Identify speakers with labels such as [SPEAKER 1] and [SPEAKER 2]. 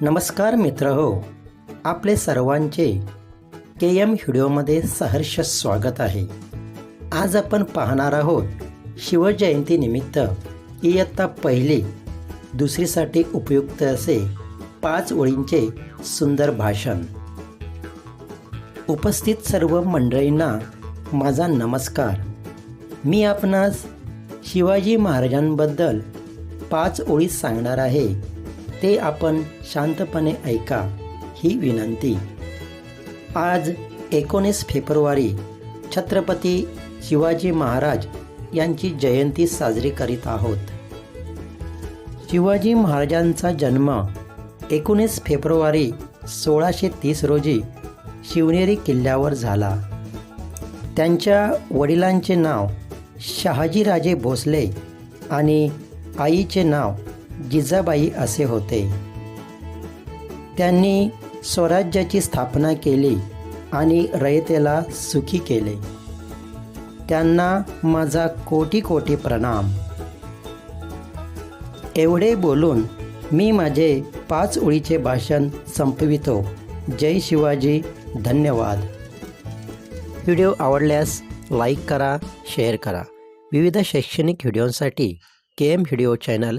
[SPEAKER 1] नमस्कार मित्र हो आपले सर्वांचे के एम व्हिडिओमध्ये सहर्ष स्वागत आहे. आज आपण पाहणार आहोत शिवजयंतीनिमित्त इयत्ता पहिली दुसरीसाठी उपयुक्त असे पाच ओळींचे सुंदर भाषण. उपस्थित सर्व मंडळींना माझा नमस्कार. मी आपणास शिवाजी महाराजांबद्दल पाच ओळी सांगणार आहे. ते आपण शांतपणे ऐका ही विनंती. आज एकोणीस फेब्रुवारी छत्रपती शिवाजी महाराज यांची जयंती साजरी करीत आहोत. शिवाजी महाराजांचा जन्म एकोणीस फेब्रुवारी सोळाशे तीस रोजी शिवनेरी किल्ल्यावर झाला. त्यांच्या वडिलांचे नाव शहाजीराजे भोसले आणि आईचे नाव जिजाबाई असे होते. त्यांनी स्वराज्याची स्थापना केली आणि रयतेला सुखी केले. त्यांना माझा कोटी कोटी प्रणाम. एवढे बोलून मी माझे पाच ओळीचे भाषण संपवितो. जय शिवाजी धन्यवाद. व्हिडिओ आवडल्यास लाईक करा शेअर करा. विविध शैक्षणिक व्हिडिओंसाठी K M video channel